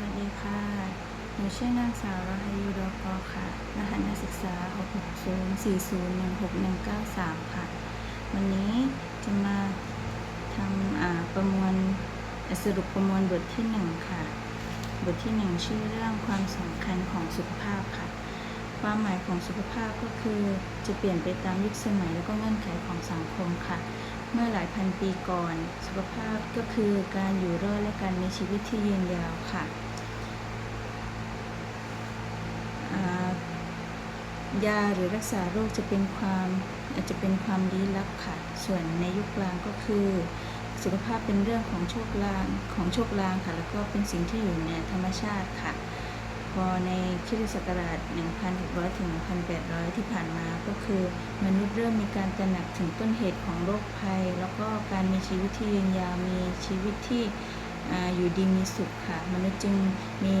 วัสดีค่ะ หนูชื่อนางสาวรหยูดอกอค่ะ รหัสนักศึกษา 66040169193 ค่ะ วันนี้จะมาทำประมวลสรุปประมวลบทที่ 1 ค่ะ บทที่ 1 ชื่อเรื่องความสำคัญของสุขภาพค่ะ ความหมายของสุขภาพก็คือจะเปลี่ยนไปตามยุคสมัยและก็เงื่อนไขของสังคมค่ะเมื่อหลายพันปีก่อน สุขภาพก็คือการอยู่รอดและการมีชีวิตที่ยืนยาวค่ะอ่า ยาหรือรักษาโรคจะเป็นความอาจจะเป็นความลี้ลับค่ะ ส่วนในยุคกลางก็คือ สุขภาพเป็นเรื่องของโชคลางของโชคลางค่ะ แล้วก็เป็นสิ่งที่อยู่ในธรรมชาติค่ะ พอในคริสตศักราช 1,600 ถึง 1,800 ที่ผ่านมาก็คือ มนุษย์เริ่มมีการตระหนักถึงต้นเหตุของโรคภัย แล้วก็การมีชีวิตที่ยืนยาวมีชีวิตที่อยู่ดีมีสุขค่ะ มนุษย์จึงมี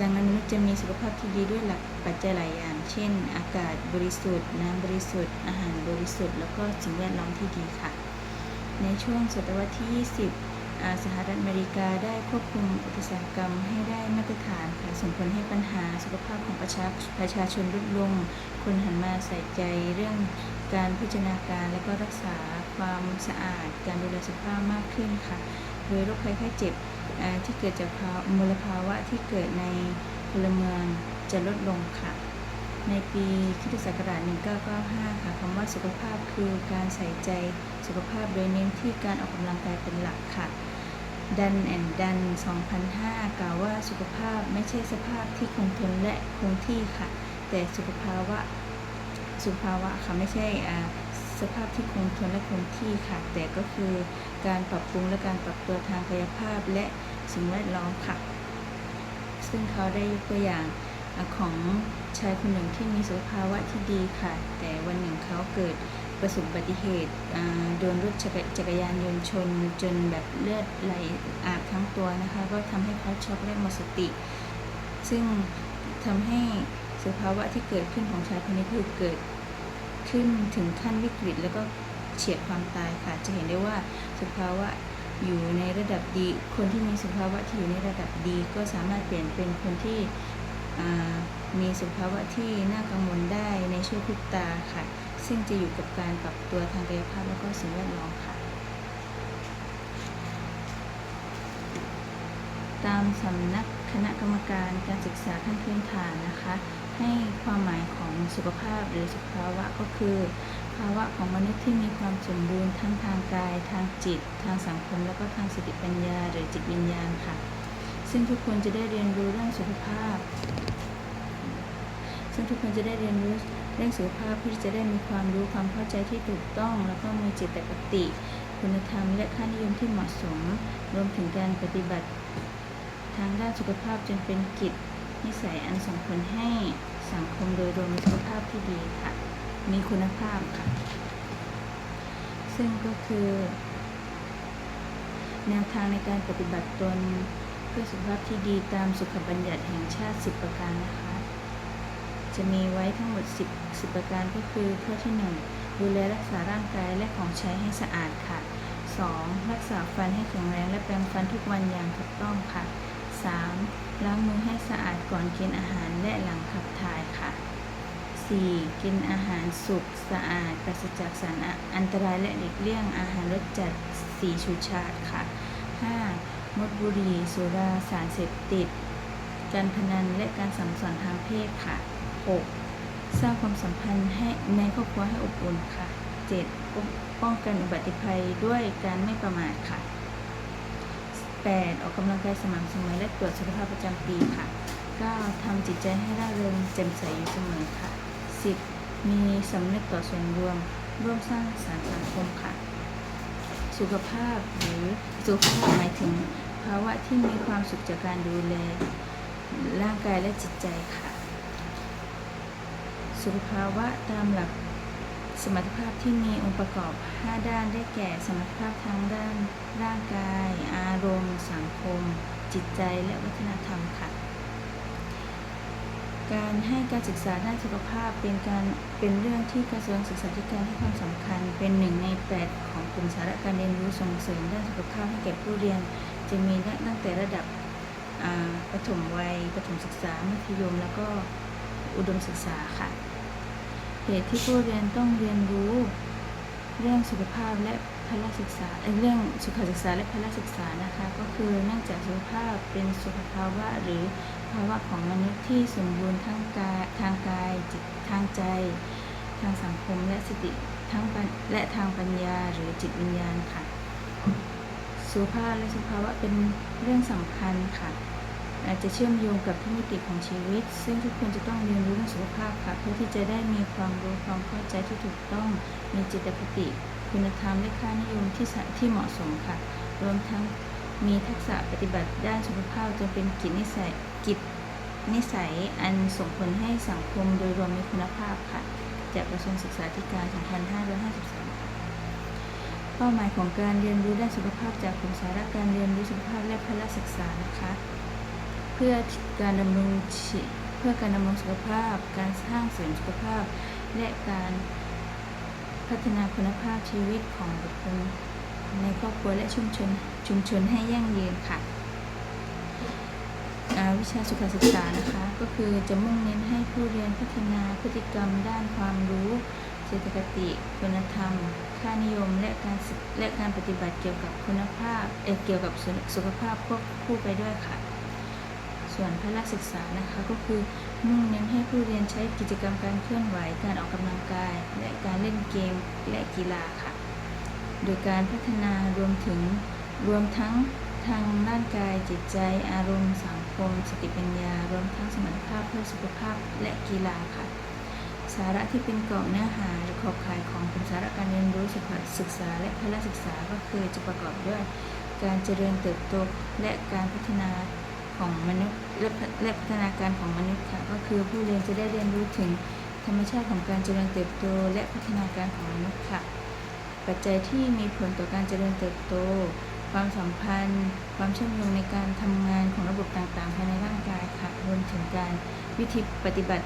ดังนั้นมนุษย์จะมีสุขภาพที่ดีด้วยหลักปัจจัยหลายอย่าง เช่น อากาศบริสุทธิ์ น้ำบริสุทธิ์ อาหารบริสุทธิ์ แล้วก็สิ่งแวดล้อมที่ดีค่ะ ในช่วงศตวรรษที่ 20 สหรัฐอเมริกาได้ควบคุมอุตสาหกรรมให้ได้มาตรฐานค่ะส่งผลให้ปัญหาสุขภาพของประชาประชาชนลดลง คนหันมาใส่ใจเรื่องการพิจารณาการและก็รักษาความสะอาด การดูแลสุขภาพมากขึ้นค่ะ โดยโรคภัยไข้เจ็บ ที่เกิดจากมลภาวะที่เกิดในพลเมืองจะลดลงค่ะ ในปีคศ1995 ค่ะคำว่าสุขภาพคือการใส่ใจสุขภาพโดยเน้นที่การออกกำลังกายเป็นหลักค่ะดันแอนดัน 2005 กล่าวว่าสุขภาพไม่ใช่สภาพที่คงทนและคงที่ค่ะ แต่สุขภาวะสุขภาวะค่ะไม่ใช่สภาพที่คงทนและคงที่ค่ะ แต่ก็คือการปรับปรุงและการปรับตัวทางกายภาพและ สิ่งแวดล้อมค่ะ ซึ่งเขาได้ยกตัวอย่างของชายคนหนึ่งที่มีสุขภาวะที่ดีค่ะ แต่วันหนึ่งเขาเกิดประสบอุบัติเหตุอ่าโดนรถจักรจักรยานยนต์ชนจนแบบเลือดไหลอาบทั้งตัวนะคะ ก็ทำให้เขาช็อกและหมดสติ ซึ่งทำให้สภาวะที่เกิดขึ้นของชายคนนี้คือเกิดขึ้นถึงขั้นวิกฤตแล้วก็เฉียดความตายค่ะ จะเห็นได้ว่าสภาวะ อยู่ในระดับดี คนที่มีสุขภาวะที่อยู่ในระดับดี ก็สามารถเปลี่ยนเป็นคนที่มีสุขภาวะที่น่ากังวลได้ในช่วงพริบตาค่ะ ซึ่งจะอยู่กับการปรับตัวทางกายภาพแล้วก็สิ่งแวดล้อมค่ะ ตามสำนักคณะกรรมการการศึกษาขั้นพื้นฐานนะคะ ให้ความหมายของสุขภาพหรือสุขภาวะก็คือ ภาวะของมนุษย์ที่มีความสมบูรณ์ทั้งทางกาย ทางจิต ทางสังคม แล้วก็ทางสติปัญญา หรือจิตวิญญาณค่ะ ซึ่งทุกคนจะได้เรียนรู้เรื่องสุขภาพ ซึ่งทุกคนจะได้เรียนรู้เรื่องสุขภาพเพื่อที่จะได้มีความรู้ความเข้าใจที่ถูกต้อง แล้วก็มีจิตปกติ คุณธรรม และค่านิยมที่เหมาะสม รวมถึงการปฏิบัติ ทางด้านสุขภาพจนเป็นกิจนิสัยอันส่งผลให้สังคมโดยรวมมีสุขภาพที่ดีค่ะ มีคุณภาพค่ะ ซึ่งก็คือ แนวทางในการปฏิบัติตนเพื่อสุขภาพที่ดีตามสุขบัญญัติแห่งชาติ 10 ประการนะคะ จะมีไว้ทั้งหมด 10 10 ประการก็คือข้อที่ 1 ดูแลรักษาร่างกายและของใช้ให้สะอาดค่ะ 2. รักษาฟันให้แข็งแรงและแปรงฟันทุกวันอย่างถูกต้องค่ะ 3. ล้างมือให้สะอาดก่อนกินอาหารและหลังขับถ่ายค่ะ 4. กินอาหารสุกสะอาดปราศจากสารอันตรายและหลีกเลี่ยงอาหารรสจัดสีชูชาติค่ะ 5. งดบุหรี่สุราสารเสพติด การพนันและการสังสรรค์ทางเพศค่ะ 6. สร้างความสัมพันธ์ให้ในครอบครัวให้อบอุ่นค่ะ 7. ป้องกันอุบัติภัยด้วยการไม่ประมาทค่ะ 8. ออกกำลังกายสม่ำเสมอและตรวจสุขภาพประจำปีค่ะ 9. ทำจิตใจให้ร่าเริงแจ่มใสอยู่เสมอค่ะ 10. มีสำนึกต่อส่วนรวม ร่วมสร้างสรรค์สังคมค่ะ สุขภาพหรือสุขภาพหมายถึง ภาวะที่มีความสุขจากการดูแล ร่างกายและจิตใจค่ะ สุขภาวะตามหลักสมรรถภาพที่มีองค์ประกอบ 5 ด้านได้แก่ สมรรถภาพทางด้าน ร่างกาย อารมณ์ สังคม จิตใจและวัฒนธรรมค่ะ การให้การศึกษาด้านสุขภาพเป็นการเป็นเรื่องที่กระทรวงศึกษาธิการให้ความสำคัญ เป็นหนึ่งใน 8 ของกลุ่มสาระการเรียนรู้ส่งเสริมด้านสุขภาพให้แก่ผู้เรียน จะมีตั้งแต่ระดับอ่าฐมวัยประถมศึกษามัธยม แล้วก็อุดมศึกษาค่ะเหตุที่ผู้เรียนต้องเรียนรู้เรื่องสุขภาพและพละศึกษาเรื่องสุขศึกษาและพละศึกษานะคะ ก็คือเนื่องจากสุขภาพเป็นสุขภาวะหรือ ภาวะของมนุษย์ที่สมบูรณ์ทั้งกายทางกายจิตทางใจ ทางสังคมและสติทั้งและทางปัญญาหรือจิตวิญญาณค่ะ สุขภาพและสุขภาวะเป็นเรื่องสำคัญค่ะอาจจะเชื่อมโยงกับทุกมิติของชีวิต ซึ่งทุกคนจะต้องเรียนรู้เรื่องสุขภาพค่ะ เพื่อที่จะได้มีความรู้ความเข้าใจที่ถูกต้อง มีจิตคติคุณธรรมและค่านิยมที่ที่เหมาะสมค่ะ รวมทั้งมีทักษะปฏิบัติด้านสุขภาพจนเป็นกิจนิสัย กิจนิสัยอันส่งผลให้สังคมโดยรวมมีคุณภาพค่ะ จากกระทรวงศึกษาธิการ 2553 เป้าหมายของการเรียนรู้ด้านสุขภาพจากกลุ่มสาระการเรียนรู้สุขภาพและพละศึกษานะคะ เพื่อการดำรงชีเพื่อการดำรงสุขภาพ การสร้างเสริมสุขภาพ และการพัฒนาคุณภาพชีวิตของบุคคลในครอบครัวและชุมชนชุมชนให้ยั่งยืนค่ะ วิชาสุขศึกษานะคะ ก็คือจะมุ่งเน้นให้ผู้เรียนพัฒนาพฤติกรรมด้านความรู้เจตคติ คุณธรรม ค่านิยมและการและการปฏิบัติเกี่ยวกับคุณภาพเเกี่ยวกับสุสุขภาพควบคู่ไปด้วยค่ะ ส่วนพละศึกษานะคะก็คือมุ่งเน้นให้ผู้เรียนใช้กิจกรรมการเคลื่อนไหวการออกกำลังกาย และการเล่นเกมและกีฬาค่ะ โดยการพัฒนารวมถึงรวมทั้งทางด้านกายจิตใจอารมณ์สัง คมสติปัญญารวมทั้งสมรรถภาพเพื่อสุขภาพและกีฬาค่ะ สาระที่เป็นกรอบเนื้อหาหรือขอบข่ายของกลุ่มสาระการเรียนรู้สุขศึกษา และพละศึกษาก็คือจะประกอบด้วย การเจริญเติบโตและการพัฒนาของมนุษย์และพัฒนาการของมนุษย์ค่ะก็คือผู้เรียนจะได้เรียนรู้ถึงธรรมชาติของการเจริญเติบโตและพัฒนาการของมนุษย์ค่ะ ปัจจัยที่มีผลต่อการเจริญเติบโต ความสัมพันธ์ ความเชื่อมโยงในการทำงานของระบบต่างๆภายในร่างกายค่ะรวมถึงการวิธีปฏิบัติ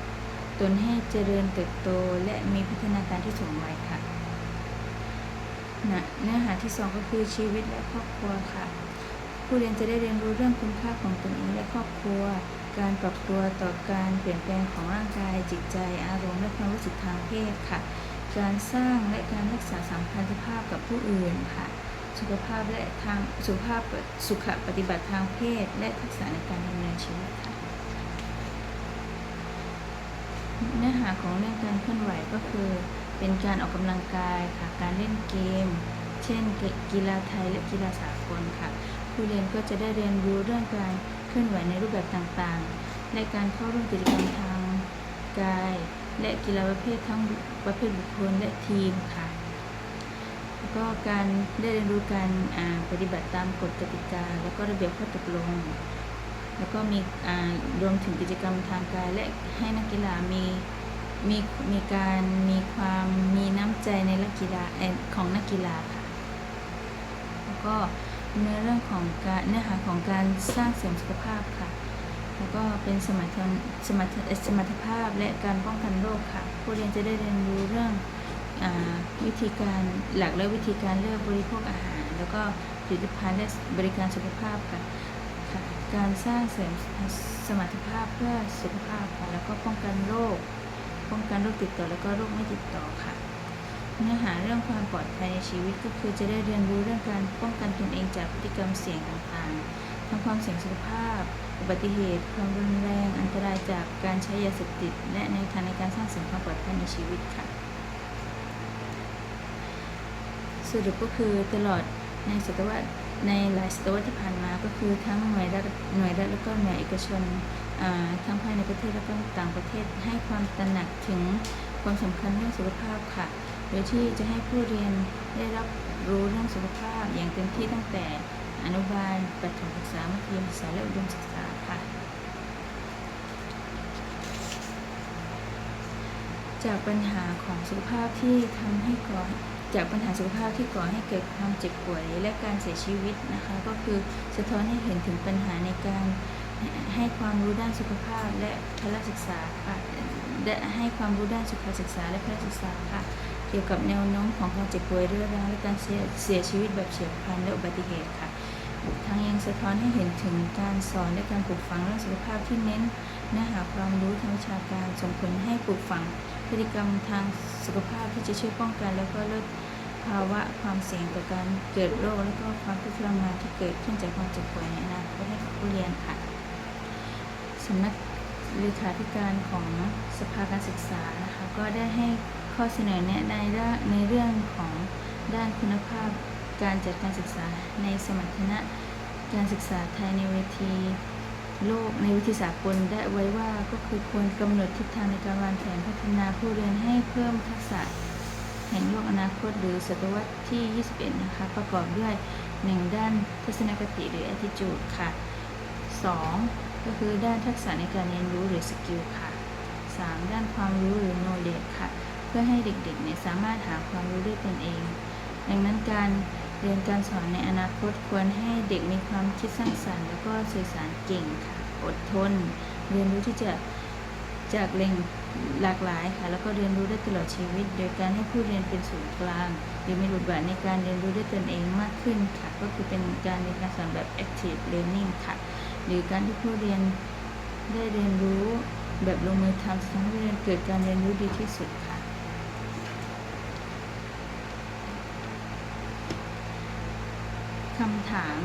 ตนให้เจริญเติบโต และมีพัฒนาการที่สมวัยค่ะนะเนื้อหาที่สองก็คือชีวิตและครอบครัวค่ะ ผู้เรียนจะได้เรียนรู้เรื่องคุณค่าของตนเองและครอบครัว การปรับตัวต่อการเปลี่ยนแปลงของร่างกาย จิตใจ อารมณ์และความรู้สึกทางเพศค่ะ การสร้างและการรักษาสัมพันธภาพกับผู้อื่นค่ะ สุขภาพและทางสุขภาพสุขปฏิบัติทางเพศ และทักษะในการดำเนินชีวิตค่ะเนื้อหาของเรื่องการเคลื่อนไหวก็คือเป็นการออกกำลังกายค่ะ การเล่นเกม เช่นกีฬาไทยและกีฬาสากลค่ะ ผู้เรียนก็จะได้เรียนรู้เรื่องการเคลื่อนไหวในรูปแบบต่างๆและการเข้าร่วมกิจกรรมทางกาย และกีฬาประเภททั้งประเภทบุคคลและทีมค่ะ แล้วก็การได้เรียนรู้การอ่าปฏิบัติตามกฎกติกา แล้วก็ระเบียบข้อตกลง แล้วก็มีอ่ารวมถึงกิจกรรมทางกาย และให้นักกีฬามีมีมีการมีความมีน้ำใจในนักกีฬาของนักกีฬาค่ะแล้วก็เนื้อเรื่องของการเนื้อหาของการสร้างเสริมสุขภาพค่ะ แล้วก็เป็นสมรรถสมรรถสมรรถภาพและการป้องกันโรคค่ะ ผู้เรียนจะได้เรียนรู้เรื่อง วิธีการหลักและวิธีการเลือกบริโภคอาหาร แล้วก็ผลิตภัณฑ์และบริการสุขภาพค่ะค่ะการสร้างเสริมสมรรถภาพเพื่อสุขภาพค่ะแล้วก็ป้องกันโรคป้องกันโรคติดต่อแล้วก็โรคไม่ติดต่อค่ะ เนื้อหาเรื่องความปลอดภัยในชีวิตก็คือจะได้เรียนรู้เรื่องการป้องกันตนเองจากพฤติกรรมเสี่ยงต่างๆ ทั้งความเสี่ยงสุขภาพ อุบัติเหตุ ความรุนแรง อันตรายจากการใช้ยาเสพติด และแนวทางในการสร้างเสริมความปลอดภัยในชีวิตค่ะ สรุปก็คือตลอดในศตวรรษในหลายศตวรรษที่ผ่านมาก็คือทั้งหน่วยรัฐหน่วยรัฐแล้วก็หน่วยเอกชนทั้งภายในประเทศและก็ต่างประเทศให้ความตระหนักถึงความสำคัญเรื่องสุขภาพค่ะ โดยที่จะให้ผู้เรียนได้รับรู้เรื่องสุขภาพอย่างเต็มที่ตั้งแต่อนุบาลประถมศึกษามัธยมศึกษาและอุดมศึกษาค่ะ จากปัญหาของสุขภาพที่ทำให้ก่อ จากปัญหาสุขภาพที่ก่อให้เกิดความเจ็บป่วย และการเสียชีวิตนะคะ ก็คือสะท้อนให้เห็นถึงปัญหาในการให้ความรู้ด้านสุขภาพและพละศึกษาค่ะและให้ความรู้ด้านสุขศึกษาและพละศึกษาค่ะเกี่ยวกับแนวโน้มของการเจ็บป่วยเรื้อรังและการเสียชีวิตแบบเฉียบพลันและอุบัติเหตุค่ะทั้งยังสะท้อนให้เห็นถึงการสอนและการปลูกฝังเรื่องสุขภาพที่เน้นเนื้อหาความรู้ทางวิชาการส่งผลให้ปลูกฝังพฤติกรรมทางสุขภาพที่จะช่วยป้องกัน แล้วก็ลด ภาวะความเสี่ยงต่อการเกิดโรคและก็ความทุกข์ทรมานที่เกิดขึ้นจากความเจ็บป่วยในอนาคตให้กับผู้เรียนค่ะสำนักเลขาธิการของสภาการศึกษานะคะก็ได้ให้ข้อเสนอแนะในเรื่องในเรื่องของด้านคุณภาพการจัดการศึกษาในสมรรถนะการศึกษาไทยในเวทีโลกในวิธีสากลได้ไว้ว่าก็คือควรกำหนดทิศทางในการวางแผนพัฒนาผู้เรียนให้เพิ่มทักษะ ห่งโลกอนาคตหรือศตวรรษที่ 21 นะคะ ประกอบด้วย 1 ด้านทัศนคติหรือ attitude ค่ะ 2 ก็คือด้านทักษะในการเรียนรู้หรือ skill ค่ะ 3 ด้านความรู้หรือ knowledge ค่ะ เพื่อให้เด็กๆเนี่ยสามารถหาความรู้ได้ตนเอง ดังนั้นการเรียนการสอนในอนาคตควรให้เด็กมีความคิดสร้างสรรค์ แล้วก็สื่อสารเก่งค่ะ อดทน เรียนรู้ที่จะจากแหล่ง หลากหลายค่ะแล้วก็เรียนรู้ได้ตลอดชีวิต โดยการให้ผู้เรียนเป็นศูนย์กลางหรือมีบทบาทในการเรียนรู้ด้วยตนเองมากขึ้นค่ะ ก็คือเป็นการเรียนการสอนแบบ active learning ค่ะ หรือการที่ผู้เรียนได้เรียนรู้แบบลงมือทำจะทำให้เรียนเกิดการเรียนรู้ดีที่สุดค่ะ คำถาม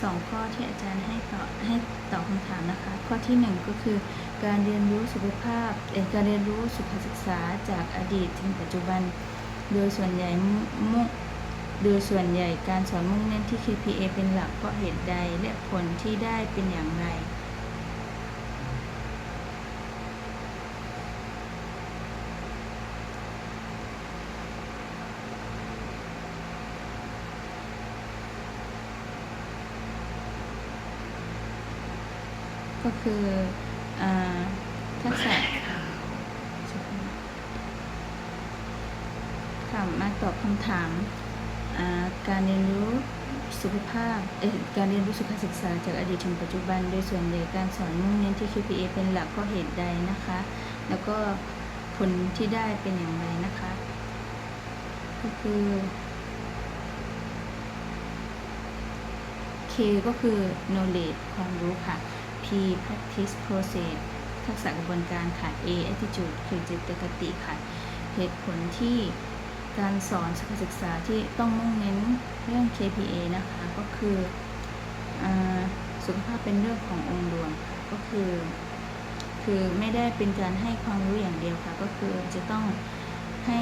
สองข้อที่อาจารย์ให้ตอบให้ตอบคำถามนะคะ ข้อที่หนึ่งก็คือ การเรียนรู้สุขภาพเอ่อการเรียนรู้สุขศึกษาจากอดีตถึงปัจจุบัน โดยส่วนใหญ่มุ่งโดยส่วนใหญ่การสอนมุ่งเน้นที่ KPA เป็นหลักเพราะเหตุใดและผลที่ได้เป็นอย่างไร ก็คือ ทักษะค่ะมาตอบคำถาม การเรียนรู้สุขภาพเอ่การเรียนรู้สุขศึกษาจากอดีตถึงปัจจุบัน โดยส่วนใหญ่การสอนมุ่งเน้นที่ KPA เป็นหลักเพราะเหตุใดนะคะ แล้วก็ผลที่ได้เป็นอย่างไรนะคะ ก็คือ K ก็คือ knowledge ความรู้ค่ะ P practice process ทักษะกระบวนการค่ะ A attitude คือจิตคติค่ะเหตุผลที่การสอนสุขศึกษาที่ต้องมุ่งเน้นเรื่อง KPA นะคะ ก็คืออสุขภาพเป็นเรื่องขององค์รวมค่ะก็คือ คือไม่ได้เป็นการให้ความรู้อย่างเดียวค่ะ ก็คือจะต้องให้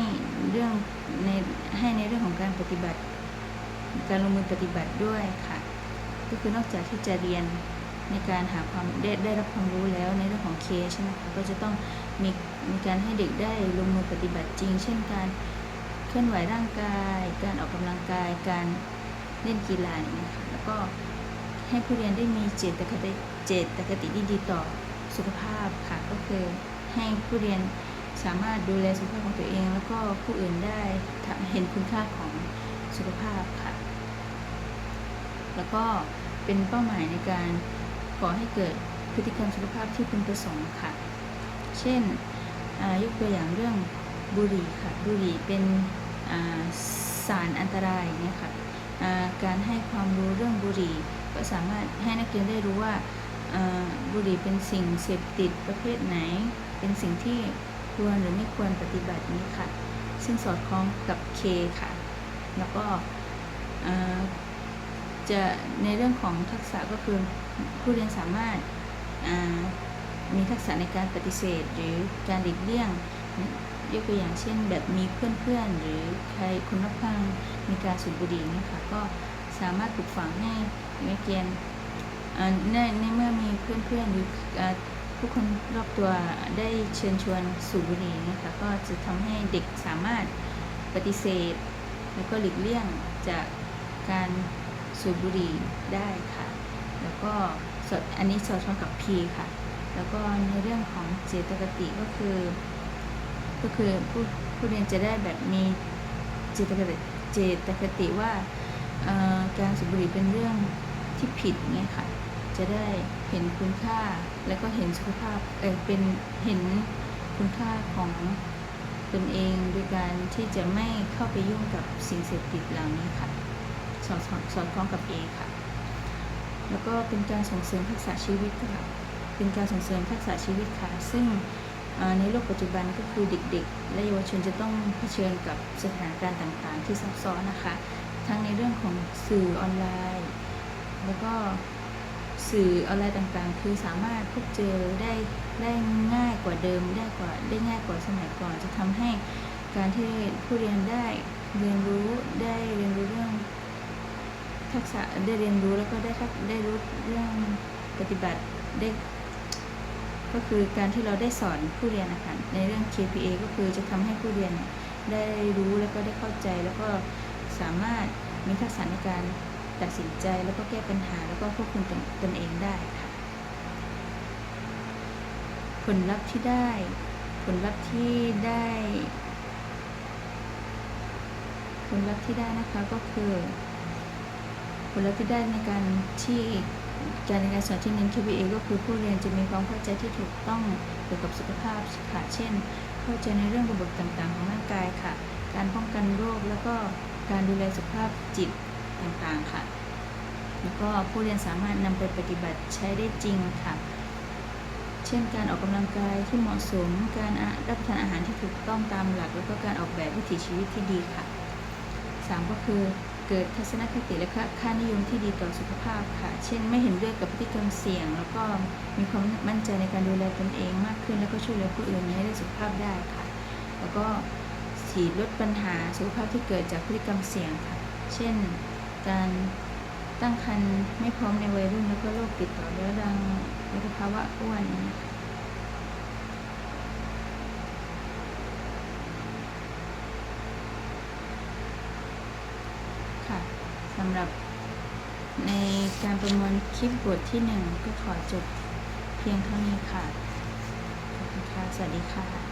เรื่องในให้ในเรื่องของการปฏิบัติ การลงมือปฏิบัติด้วยค่ะ ก็คือนอกจากที่จะเรียน ในการหาความได้ได้รับความรู้แล้วในเรื่องของเคใช่ไหมคะก็จะต้องมีมีการให้เด็กได้ลงมือปฏิบัติจริง เช่นการเคลื่อนไหวร่างกาย การออกกำลังกาย การเล่นกีฬาอย่างเงี้ยค่ะแล้วก็ให้ผู้เรียนได้มีเจตคติเจตคติที่ดีต่อสุขภาพค่ะก็คือให้ผู้เรียนสามารถดูแลสุขภาพของตัวเอง แล้วก็ผู้อื่นได้เห็นคุณค่าของสุขภาพค่ะ แล้วก็เป็นเป้าหมายในการ ก่อให้เกิดพฤติกรรมสุขภาพที่พึงประสงค์ค่ะ เช่นยกตัวอย่างเรื่องบุหรี่ค่ะ บุหรี่เป็นสารอันตรายเนี่ยค่ะการให้ความรู้เรื่องบุหรี่ก็สามารถให้นักเรียนได้รู้ว่าบุหรี่เป็นสิ่งเสพติดประเภทไหน เป็นสิ่งที่ควรหรือไม่ควรปฏิบัตินี้ค่ะ ซึ่งสอดคล้องกับ K ค่ะ แล้วก็จะในเรื่องของทักษะก็คือ ผู้เรียนสามารถมีทักษะในการปฏิเสธ หรือการหลีกเลี่ยงยกตัวอย่างเช่น แบบมีเพื่อนๆ หรือใครคนรอบข้างมีการสูบบุหรี่นี่ค่ะก็สามารถปลูกฝังให้นักเรียนอ่าในในเมื่อมีเพื่อนๆหรือผู้คนรอบตัวได้เชิญชวนสูบบุหรี่นี่ยค่ะก็จะทำให้เด็กสามารถปฏิเสธ แล้วก็หลีกเลี่ยงจากการสูบบุหรี่ได้ค่ะ แล้วก็สอดอันนี้สอดคล้องกับ P ค่ะ แล้วก็ในเรื่องของเจตคติก็คือ ก็คือผู้ผู้เรียนจะได้แบบมีเจตคติเจตคติว่าการสูบบุหรี่เป็นเรื่องที่ผิดเนี่ยค่ะ จะได้เห็นคุณค่าแล้วก็เห็นสุขภาพเออเป็นเห็นคุณค่าของตนเองโดยการที่จะไม่เข้าไปยุ่งกับสิ่งเสพติดเหล่านี้ค่ะ สอดสอดสอดคล้องกับ A ค่ะ แล้วก็เป็นการส่งเสริมทักษะชีวิตค่ะ เป็นการส่งเสริมทักษะชีวิตค่ะ ซึ่งในโลกปัจจุบันก็คือเด็กๆ และเยาวชนจะต้องเผชิญกับสถานการณ์ต่างๆ ที่ซับซ้อนนะคะ ทั้งในเรื่องของสื่อออนไลน์ แล้วก็สื่อออนไลน์ต่างๆ คือสามารถพบเจอได้ได้ง่ายกว่าเดิมได้กว่าได้ง่ายกว่าสมัยก่อน จะทำให้การที่ผู้เรียนได้เรียนรู้ได้เรียนรู้เรื่อง ทักษะได้เรียนรู้แล้วก็ได้ทักได้รู้เรื่องปฏิบัติได้ก็คือการที่เราได้สอนผู้เรียนนะคะในเรื่อง KPA ก็คือจะทำให้ผู้เรียนได้รู้แล้วก็ได้เข้าใจแล้วก็สามารถมีทักษะในการตัดสินใจแล้วก็แก้ปัญหาแล้วก็ควบคุมตนตนเองได้ค่ะ ผลลัพธ์ที่ได้ ผลลัพธ์ที่ได้ ผลลัพธ์ที่ได้นะคะก็คือ ลลัพธ์ที่ได้ในการที่การเรียนการสอนที่เน้น KPA ก็คือผู้เรียนจะมีความเข้าใจที่ถูกต้องเกี่ยวกับสุขภาพค่ะ เช่น เข้าใจในเรื่องระบบต่างๆ ของร่างกายค่ะ การป้องกันโรคแล้วก็การดูแลสุขภาพจิตต่างๆค่ะ แล้วก็ผู้เรียนสามารถนำไปปฏิบัติใช้ได้จริงค่ะ เช่น การออกกำลังกายที่เหมาะสม การรับประทานอาหารที่ถูกต้องตามหลัก แล้วก็การออกแบบวิถีชีวิตที่ดีค่ะสามก็คือ เกิดทัศนคติและค่านิยมที่ดีต่อสุขภาพค่ะ เช่นไม่เห็นด้วยกับพฤติกรรมเสี่ยง แล้วก็มีความมั่นใจในการดูแลตนเองมากขึ้น แล้วก็ช่วยเหลือผู้อื่นให้ได้สุขภาพได้ค่ะ แล้วก็สีลดปัญหาสุขภาพที่เกิดจากพฤติกรรมเสี่ยงค่ะ เช่น การตั้งครรภ์ไม่พร้อมในวัยรุ่นแล้วก็โรคติดต่อเรื้อรังแล้วก็ภาวะอ้วนนะคะสำหรับในการประมวลคลิปบทที่หนึ่งก็ขอจบเพียงเท่านี้ค่ะ ขอบคุณค่ะ สวัสดีค่ะ